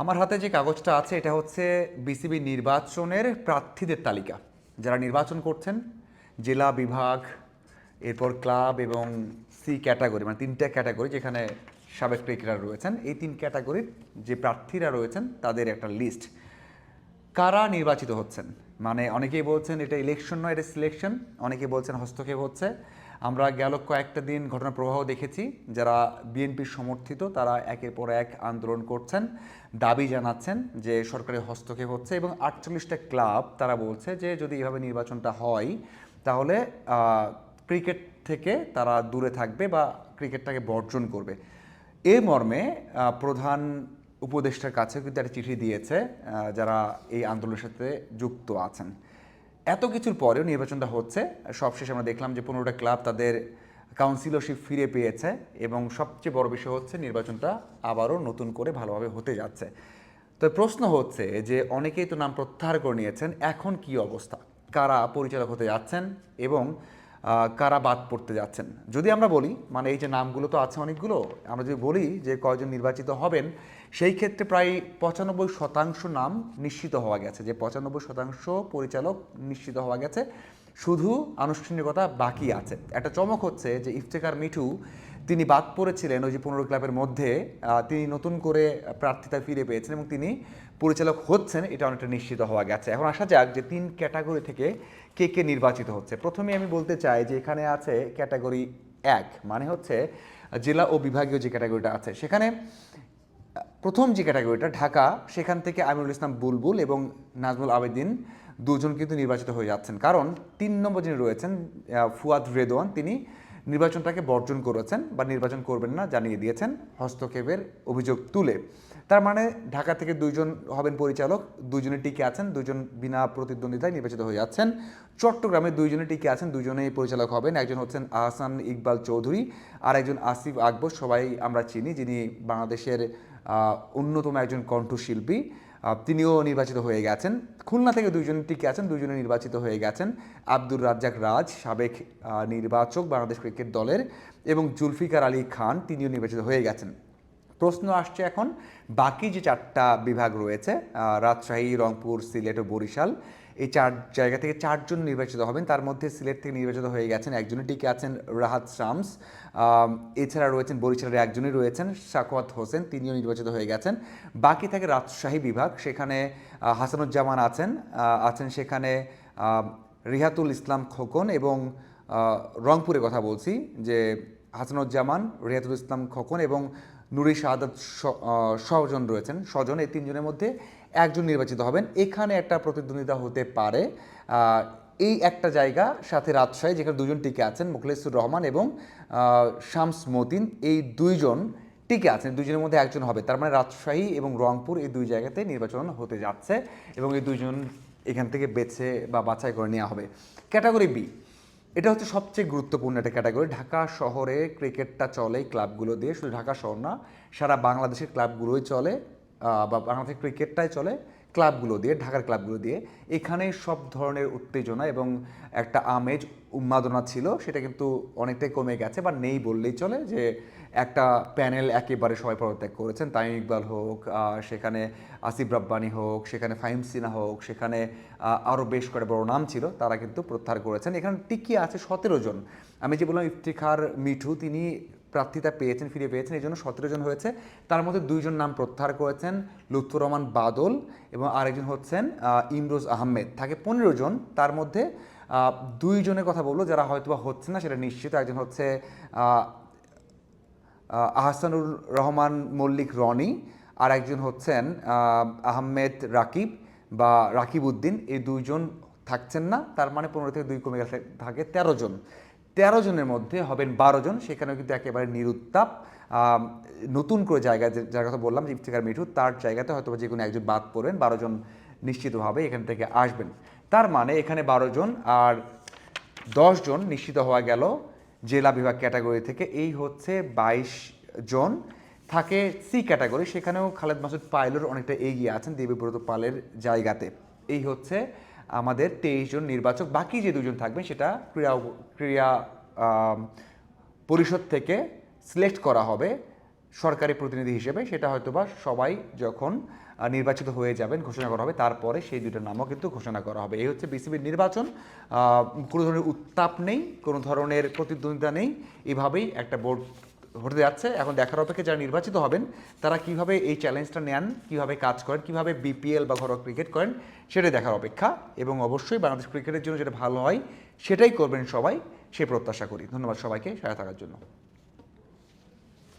আমার হাতে যে কাগজটা আছে, এটা হচ্ছে বিসিবি নির্বাচনের প্রার্থীদের তালিকা। যারা নির্বাচন করছেন, জেলা, বিভাগ, এরপর ক্লাব এবং সি ক্যাটাগরি মানে তিনটা ক্যাটাগরি যেখানে সাবেক ক্রিকেটার রয়েছেন, এই তিন ক্যাটাগরির যে প্রার্থীরা রয়েছেন, তাদের একটা লিস্ট। কারা নির্বাচিত হচ্ছেন? মানে অনেকেই বলছেন এটা ইলেকশন নয়, এটা সিলেকশন অনেকে বলছেন হস্তক্ষেপ হচ্ছে। আমরা গেল কয়েকটা দিন ঘটনা প্রবাহ দেখেছি। যারা বিএনপির সমর্থিত, তারা একের পর এক আন্দোলন করছেন। দাবি জানাচ্ছেন যে সরকারি হস্তক্ষেপ হচ্ছে এবং আটচল্লিশটা ক্লাব তারা বলছে যে যদি এভাবে নির্বাচনটা হয়, তাহলে ক্রিকেট থেকে তারা দূরে থাকবে বা ক্রিকেটটাকে বর্জন করবে। এ মর্মে প্রধান উপদেষ্টার কাছে কিন্তু একটা চিঠি দিয়েছে যারা এই আন্দোলনের সাথে যুক্ত আছেন। এত কিছুর পরেও নির্বাচনটা হচ্ছে। সবশেষে আমরা দেখলাম যে পনেরোটা ক্লাব তাদের কাউন্সিলরশিপ ফিরে পেয়েছে এবং সবচেয়ে বড় বিষয় হচ্ছে নির্বাচনটা আবারও নতুন করে ভালোভাবে হতে যাচ্ছে। তো প্রশ্ন হচ্ছে যে অনেকেই তো নাম প্রত্যাহার করে নিয়েছেন, এখন কি অবস্থা? কারা পরিচালক হতে যাচ্ছেন এবং কারা বাদ পড়তে যাচ্ছেন? যদি আমরা বলি মানে এই যে নামগুলো তো আছে অনেকগুলো, আমরা যদি বলি যে কয়জন নির্বাচিত হবেন, সেই ক্ষেত্রে প্রায় পঁচানব্বই শতাংশ নাম নিশ্চিত হওয়া গেছে। যে পঁচানব্বই শতাংশ পরিচালক নিশ্চিত হওয়া গেছে, শুধু আনুষ্ঠানিকতা বাকি আছে। একটা চমক হচ্ছে যে ইফতেকার মিঠু তিনি বাদ পড়েছিলেন ওই যে পনেরো ক্লাবের মধ্যে তিনি নতুন করে প্রার্থিতা ফিরে পেয়েছেন এবং তিনি পরিচালক হচ্ছেন, এটা অনেকটা নিশ্চিত হওয়া গেছে। এখন আসা যাক যে তিন ক্যাটাগরি থেকে কে কে নির্বাচিত হচ্ছে। প্রথমে আমি বলতে চাই যে এখানে আছে ক্যাটাগরি এক মানে হচ্ছে জেলা ও বিভাগীয় যে ক্যাটাগরিটা আছে। সেখানে প্রথম যে ক্যাটাগরিটা ঢাকা, সেখান থেকে আমিরুল ইসলাম বুলবুল এবং নাজমুল আবেদিন দুজন কিন্তু নির্বাচিত হয়ে যাচ্ছেন। কারণ তিন নম্বর যিনি রয়েছেন ফুয়াদ রেদওয়ান, তিনি নির্বাচনটাকে বর্জন করেছেন বা নির্বাচন করবেন না জানিয়ে দিয়েছেন হস্তক্ষেপের অভিযোগ তুলে। তার মানে ঢাকা থেকে দুইজন হবেন পরিচালক, দুইজনে টিকে আছেন দুজন বিনা প্রতিদ্বন্দ্বিতায় নির্বাচিত হয়ে যাচ্ছেন। চট্টগ্রামে দুইজনে টিকে আছেন দুজনেই পরিচালক হবেন। একজন হচ্ছেন আহসান ইকবাল চৌধুরী আর একজন আসিফ আকবর, সবাই আমরা চিনি, যিনি বাংলাদেশের অন্যতম একজন কণ্ঠশিল্পী। তিনিও নির্বাচিত হয়ে গেছেন। খুলনা থেকে দুইজন টিকে আছেন দুজনে নির্বাচিত হয়ে গেছেন। আব্দুর রাজ্জাক রাজ, সাবেক নির্বাচক বাংলাদেশ ক্রিকেট দলের এবং জুলফিকার আলী খান, তিনিও নির্বাচিত হয়ে গেছেন। প্রশ্ন আসছে এখন বাকি যে চারটা বিভাগ রয়েছে রাজশাহী রংপুর সিলেট ও বরিশাল এই চার জায়গা থেকে চারজন নির্বাচিত হবেন। তার মধ্যে সিলেট থেকে নির্বাচিত হয়ে গেছেন একজনই। টিকে আছেন রাহাত শামস। এছাড়া রয়েছেন বরিশালের একজনই রয়েছেন সাকওয়াত হোসেন তিনিও নির্বাচিত হয়ে গেছেন। বাকি থাকে রাজশাহী বিভাগ সেখানে হাসানুজ্জামান আছেন আছেন সেখানে রিহাতুল ইসলাম খোকন এবং আহ, রংপুরের কথা বলছি যে হাসানুজ্জামান রিহাতুল ইসলাম খোকন এবং নুরি শাহাদাত স- স্বজন রয়েছেন। স্বজন, এই তিনজনের মধ্যে একজন নির্বাচিত হবেন। এখানে একটা প্রতিদ্বন্দ্বিতা হতে পারে। এই একটা জায়গা সাথে রাজশাহী, যেখানে দুজন টিকে আছেন, মুখলেসুর রহমান এবং শামস মতিন, এই দুইজন টিকে আছেন। দুজনের মধ্যে একজন হবে। তার মানে রাজশাহী এবং রংপুর এই দুই জায়গাতে নির্বাচন হতে যাচ্ছে এবং এই দুইজন এখান থেকে বেছে বা বাছাই করে নেওয়া হবে। ক্যাটাগরি বি এটা হচ্ছে সবচেয়ে গুরুত্বপূর্ণ একটা ক্যাটাগরি। ঢাকা শহরে ক্রিকেটটা চলে ক্লাবগুলো দিয়ে। শুধু ঢাকা শহর না, সারা বাংলাদেশের ক্লাবগুলোই চলে বা বাংলাদেশের ক্রিকেটটাই চলে। ক্লাবগুলো দিয়ে, ঢাকার ক্লাবগুলো দিয়ে, এখানে সব ধরনের উত্তেজনা এবং একটা আমেজ, উন্মাদনা ছিল। সেটা কিন্তু অনেকটাই কমে গেছে বা নেই বললেই চলে যে একটা প্যানেল একেবারে সবাই পদত্যাগ করেছেন। তাইম ইকবাল হোক সেখানে আসিফ রাব্বানি হোক, সেখানে ফাহিম সিনহা হোক, সেখানে আরও বেশ করে বড় নাম ছিল, তারা কিন্তু প্রত্যাহার করেছেন। এখানে টিকিয়ে আছে সতেরো জন। আমি যে বললাম, ইফতিখার মিঠু, তিনি প্রার্থিতা পেয়েছেন ফিরে পেয়েছেন এই জন্য সতেরো জন হয়েছে। তার মধ্যে দুইজন নাম প্রত্যাহার করেছেন লুৎফুর রহমান বাদল এবং আরেকজন হচ্ছেন ইমরোজ আহমেদ। থাকে পনেরো জন তার মধ্যে দুইজনের কথা বলব যারা হয়তো হচ্ছে না সেটা নিশ্চিত। একজন হচ্ছে আহ, আহ, আহসানুর রহমান মল্লিক রনি আর একজন হচ্ছেন আহমেদ রাকিব বা রাকিব উদ্দিন। এই দুইজন থাকছেন না তার মানে পনেরো থেকে দুই কমে গেছে থাকে তেরো জন। তেরো জনের মধ্যে হবেন বারো জন। সেখানেও কিন্তু একেবারে নিরুত্তাপ। নতুন করে জায়গা যার কথা বললাম, যে ইফতিকার মিঠু, তার জায়গাতে হয়তো যে কোনো একজন বাদ পড়বেন বারো জন নিশ্চিতভাবে এখান থেকে আসবেন। তার মানে এখানে বারো জন আর জন নিশ্চিত হওয়া গেল জেলা বিভাগ ক্যাটাগরি থেকে। এই হচ্ছে বাইশ জন থাকে সি ক্যাটাগরি। সেখানেও খালেদ মাসুদ পাইলর অনেকটা এগিয়ে আছেন দেবীব্রত পালের জায়গাতে। এই হচ্ছে আমাদের তেইশ জন নির্বাচক, বাকি যে দুজন থাকবেন সেটা ক্রীড়া ক্রীড়া পরিষদ থেকে সিলেক্ট করা হবে সরকারি প্রতিনিধি হিসেবে। সেটা হয়তো বা সবাই যখন নির্বাচিত হয়ে যাবেন, ঘোষণা করা হবে, তারপরে সেই দুটো নামও কিন্তু ঘোষণা করা হবে। এই হচ্ছে বিসিবির নির্বাচন। কোনো ধরনের উত্তাপ নেই, কোনো ধরনের প্রতিদ্বন্দ্বিতা নেই। এভাবেই একটা বোর্ড হতে যাচ্ছে, এখন দেখার অপেক্ষা যারা নির্বাচিত হবেন, তারা কীভাবে এই চ্যালেঞ্জটা নেন, কীভাবে কাজ করেন, কীভাবে বিপিএল বা ঘরোয়া ক্রিকেট করেন, সেটাই দেখার অপেক্ষা। এবং অবশ্যই বাংলাদেশ ক্রিকেটের জন্য যেটা ভালো হয়, সেটাই করবেন সবাই, সে প্রত্যাশা করি। ধন্যবাদ সবাইকে সাথে থাকার জন্য।